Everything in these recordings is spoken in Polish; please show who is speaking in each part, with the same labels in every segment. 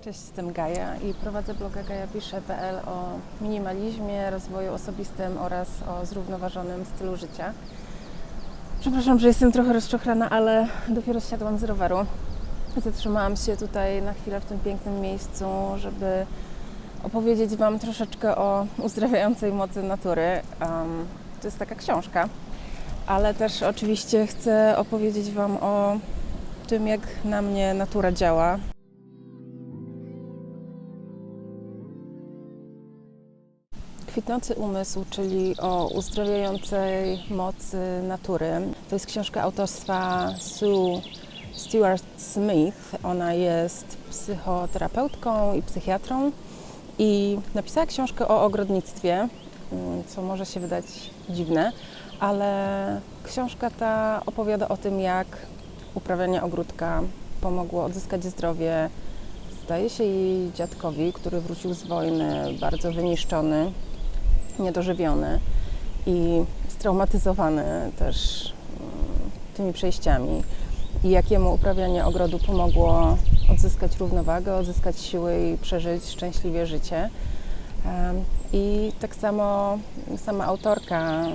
Speaker 1: Cześć, jestem Gaja i prowadzę bloga gajapisze.pl o minimalizmie, rozwoju osobistym oraz o zrównoważonym stylu życia. Przepraszam, że jestem trochę rozczochrana, ale dopiero zsiadłam z roweru. Zatrzymałam się tutaj na chwilę w tym pięknym miejscu, żeby opowiedzieć Wam troszeczkę o uzdrawiającej mocy natury. Um, to jest taka książka, ale też oczywiście chcę opowiedzieć Wam o tym, jak na mnie natura działa. Kwitnący umysł, czyli o uzdrawiającej mocy natury. To jest książka autorstwa Sue Stewart Smith. Ona jest psychoterapeutką i psychiatrą i napisała książkę o ogrodnictwie, mm, co może się wydać dziwne, ale książka ta opowiada o tym, jak uprawianie ogródka pomogło odzyskać zdrowie. Zdaje się jej dziadkowi, który wrócił z wojny bardzo wyniszczony, niedożywiony i straumatyzowany też mm, tymi przejściami. I jakiemu uprawianie ogrodu pomogło odzyskać równowagę, odzyskać siły i przeżyć szczęśliwie życie. I tak samo sama autorka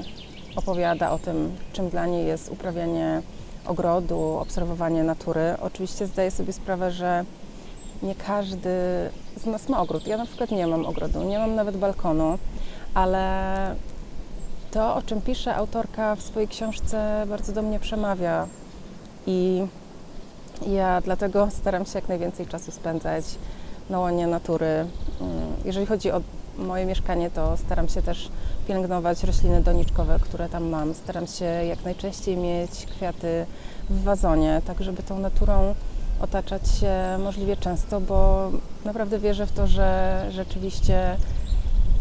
Speaker 1: opowiada o tym, czym dla niej jest uprawianie ogrodu, obserwowanie natury. Oczywiście zdaję sobie sprawę, że nie każdy z nas ma ogród. Ja na przykład nie mam ogrodu, nie mam nawet balkonu, ale to, o czym pisze autorka w swojej książce, bardzo do mnie przemawia. I ja dlatego staram się jak najwięcej czasu spędzać na łonie natury. Mm, Jeżeli chodzi o moje mieszkanie, to staram się też pielęgnować rośliny doniczkowe, które tam mam. Staram się jak najczęściej mieć kwiaty w wazonie, tak żeby tą naturą otaczać się możliwie często, bo naprawdę wierzę w to, że rzeczywiście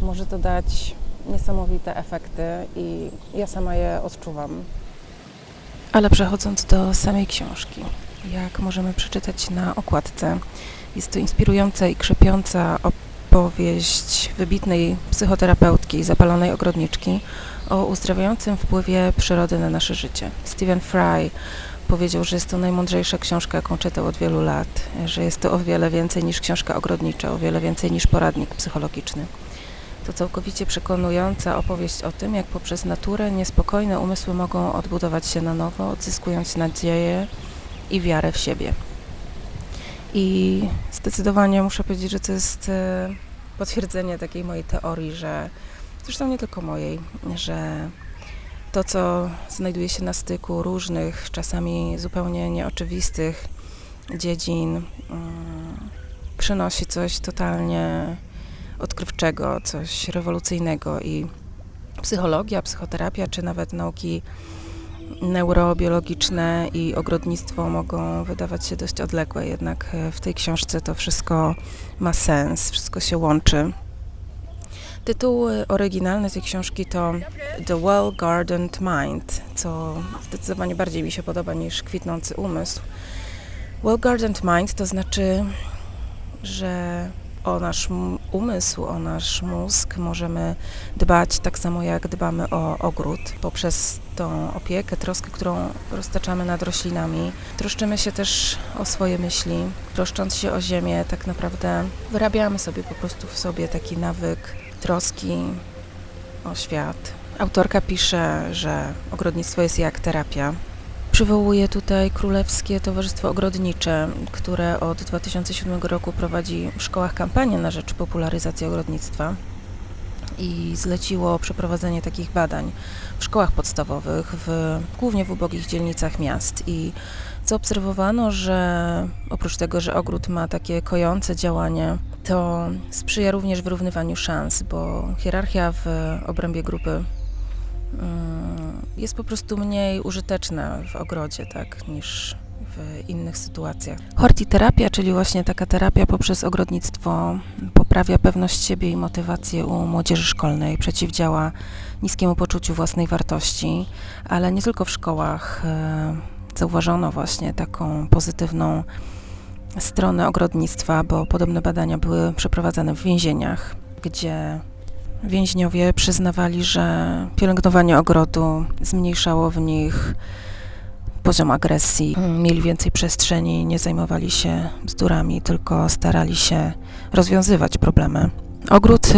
Speaker 1: może to dać niesamowite efekty i ja sama je odczuwam. Ale przechodząc do samej książki, jak możemy przeczytać na okładce, jest to inspirująca i krzepiąca opowieść wybitnej psychoterapeutki i zapalonej ogrodniczki o uzdrawiającym wpływie przyrody na nasze życie. Stephen Fry powiedział, że jest to najmądrzejsza książka, jaką czytał od wielu lat, że jest to o wiele więcej niż książka ogrodnicza, o wiele więcej niż poradnik psychologiczny. To całkowicie przekonująca opowieść o tym, jak poprzez naturę niespokojne umysły mogą odbudować się na nowo, odzyskując nadzieję i wiarę w siebie. I zdecydowanie muszę powiedzieć, że to jest e, potwierdzenie takiej mojej teorii, że zresztą nie tylko mojej, że to, co znajduje się na styku różnych, czasami zupełnie nieoczywistych dziedzin, mm, przynosi coś totalnie odkrywczego, coś rewolucyjnego i psychologia, psychoterapia, czy nawet nauki neurobiologiczne i ogrodnictwo mogą wydawać się dość odległe, jednak e, w tej książce to wszystko ma sens, wszystko się łączy. Tytuł e, oryginalny tej książki to The Well Gardened Mind, co zdecydowanie bardziej mi się podoba niż kwitnący umysł. Well Gardened Mind to znaczy, że o nasz umysł, o nasz mózg możemy dbać tak samo jak dbamy o ogród, poprzez tą opiekę, troskę, którą roztaczamy nad roślinami. Troszczymy się też o swoje myśli, troszcząc się o ziemię, tak naprawdę wyrabiamy sobie po prostu w sobie taki nawyk troski o świat. Autorka pisze, że ogrodnictwo jest jak terapia. Przywołuję tutaj Królewskie Towarzystwo Ogrodnicze, które od 2007 roku prowadzi w szkołach kampanię na rzecz popularyzacji ogrodnictwa i zleciło przeprowadzenie takich badań w szkołach podstawowych, w, głównie w ubogich dzielnicach miast. I zaobserwowano, że oprócz tego, że ogród ma takie kojące działanie, to sprzyja również wyrównywaniu szans, bo hierarchia w obrębie grupy jest po prostu mniej użyteczna w ogrodzie, tak, niż w innych sytuacjach. Hortiterapia, czyli właśnie taka terapia poprzez ogrodnictwo, poprawia pewność siebie i motywację u młodzieży szkolnej, przeciwdziała niskiemu poczuciu własnej wartości, ale nie tylko w szkołach. e, Zauważono właśnie taką pozytywną stronę ogrodnictwa, bo podobne badania były przeprowadzane w więzieniach, gdzie Więźniowie przyznawali, że pielęgnowanie ogrodu zmniejszało w nich poziom agresji, mieli więcej przestrzeni, nie zajmowali się bzdurami, tylko starali się rozwiązywać problemy. Ogród y,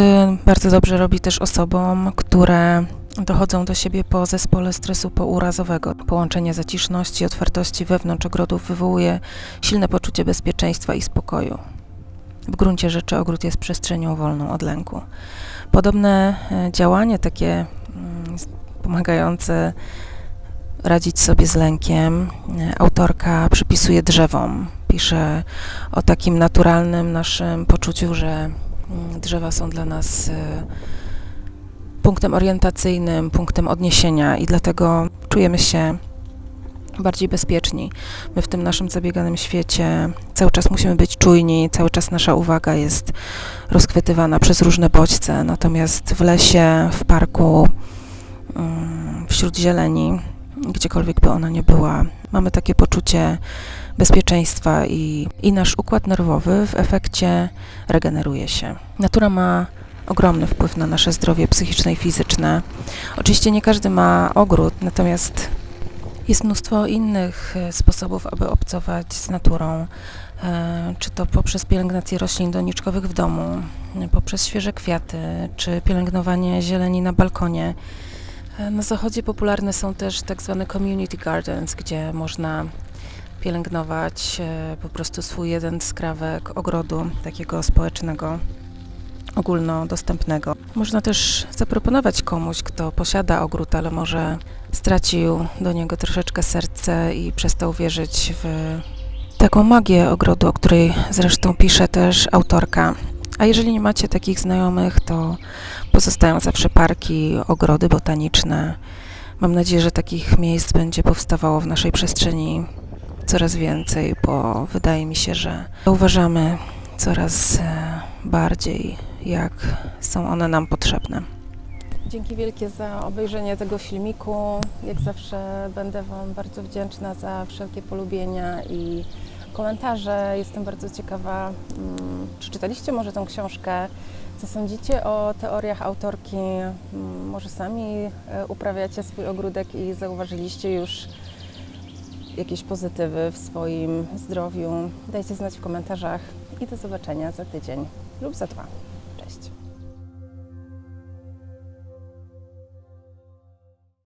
Speaker 1: bardzo dobrze robi też osobom, które dochodzą do siebie po zespole stresu pourazowego. Połączenie zaciszności i otwartości wewnątrz ogrodów wywołuje silne poczucie bezpieczeństwa i spokoju. W gruncie rzeczy ogród jest przestrzenią wolną od lęku. Podobne e, działanie, takie mm, pomagające radzić sobie z lękiem, e, autorka przypisuje drzewom. Pisze o takim naturalnym naszym poczuciu, że mm, drzewa są dla nas e, punktem orientacyjnym, punktem odniesienia i dlatego czujemy się bardziej bezpieczni. My w tym naszym zabieganym świecie cały czas musimy być czujni, cały czas nasza uwaga jest rozchwytywana przez różne bodźce, natomiast w lesie, w parku, mm, wśród zieleni, gdziekolwiek by ona nie była, mamy takie poczucie bezpieczeństwa i, i nasz układ nerwowy w efekcie regeneruje się. Natura ma ogromny wpływ na nasze zdrowie psychiczne i fizyczne. Oczywiście nie każdy ma ogród, natomiast jest mnóstwo innych e, sposobów, aby obcować z naturą. E, Czy to poprzez pielęgnację roślin doniczkowych w domu, e, poprzez świeże kwiaty, czy pielęgnowanie zieleni na balkonie. Na zachodzie popularne są też tak zwane community gardens, gdzie można pielęgnować po prostu swój jeden skrawek ogrodu, takiego społecznego, ogólnodostępnego. Można też zaproponować komuś, kto posiada ogród, ale może stracił do niego troszeczkę serce i przestał wierzyć w taką magię ogrodu, o której zresztą pisze też autorka. A jeżeli nie macie takich znajomych, to pozostają zawsze parki, ogrody botaniczne. Mam nadzieję, że takich miejsc będzie powstawało w naszej przestrzeni coraz więcej, bo wydaje mi się, że zauważamy coraz e, bardziej, jak są one nam potrzebne. Dzięki wielkie za obejrzenie tego filmiku. Jak zawsze będę Wam bardzo wdzięczna za wszelkie polubienia i komentarze. Jestem bardzo ciekawa, mm, czy czytaliście może tą książkę, co sądzicie o teoriach autorki. Mm, Może sami e, uprawiacie swój ogródek i zauważyliście już jakieś pozytywy w swoim zdrowiu. Dajcie znać w komentarzach i do zobaczenia za tydzień lub za dwa.